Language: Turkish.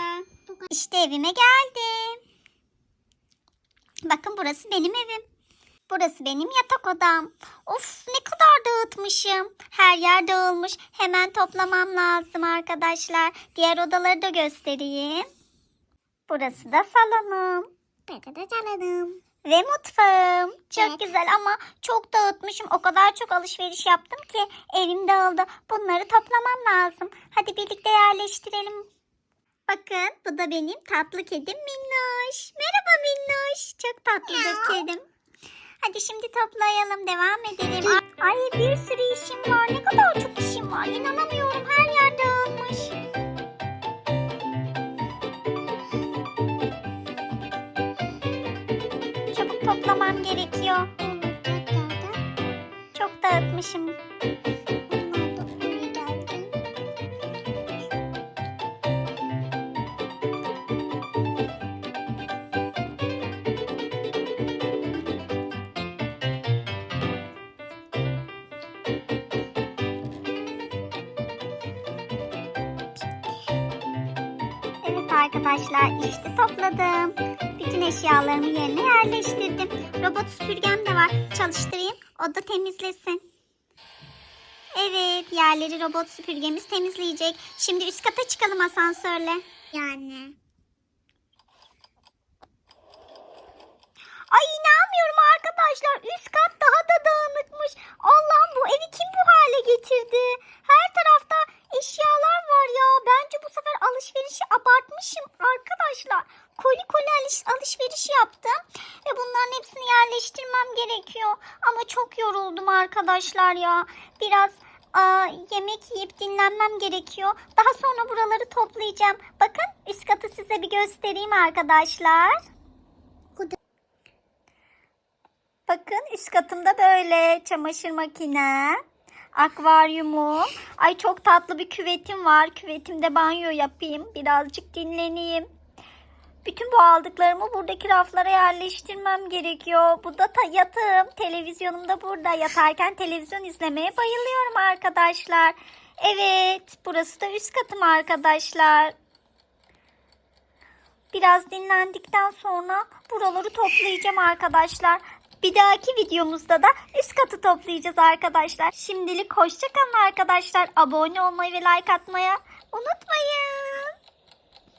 acaba? İşte evime geldim. Bakın burası benim evim. Burası benim yatak odam. Of ne kadar dağıtmışım. Her yer dağılmış. Hemen toplamam lazım arkadaşlar. Diğer odaları da göstereyim. Burası da salonum. Burada da salonum. Ve mutfağım. Çok Evet. güzel ama çok dağıtmışım. O kadar çok alışveriş yaptım ki evim dağıldı. Bunları toplamam lazım. Hadi birlikte yerleştirelim. Bakın bu da benim tatlı kedim Minnoş. Merhaba Minnoş. Çok tatlıdır kedim. Hadi şimdi toplayalım. Devam edelim. Ay bir sürü işim var. Ne kadar çok işim var. İnanamıyorum. Her yer dağılmış. Çabuk toplamam gerekiyor. Çok dağıtmışım. Arkadaşlar işte topladım. Bütün eşyalarımı yerine yerleştirdim. Robot süpürgem de var. Çalıştırayım. O da temizlesin. Evet yerleri robot süpürgemiz temizleyecek. Şimdi üst kata çıkalım asansörle. Yani. Ay inanmıyorum arkadaşlar. Üst kat daha da dağınıkmış. Allah'ım bu evi kim bu hale getirdi? Her tarafta eşyalar var Bence bu sefer alışverişi abartmışım arkadaşlar. Koli koli alış- alışveriş yaptım. Ve bunların hepsini yerleştirmem gerekiyor. Ama çok yoruldum arkadaşlar ya. Biraz aa, yemek yiyip dinlenmem gerekiyor. Daha sonra buraları toplayacağım. Bakın üst katı size bir göstereyim arkadaşlar. Bakın üst katımda böyle çamaşır makine, akvaryumu. Ay çok tatlı bir küvetim var. Küvetimde banyo yapayım. Birazcık dinleneyim. Bütün bu aldıklarımı buradaki raflara yerleştirmem gerekiyor. Bu da ta- yatağım. Televizyonum da burada. Yatarken televizyon izlemeye bayılıyorum arkadaşlar. Evet, burası da üst katım arkadaşlar. Biraz dinlendikten sonra buraları toplayacağım arkadaşlar. Bir dahaki videomuzda da üst katı toplayacağız arkadaşlar. Şimdilik hoşçakalın arkadaşlar. Abone olmayı ve like atmaya unutmayın.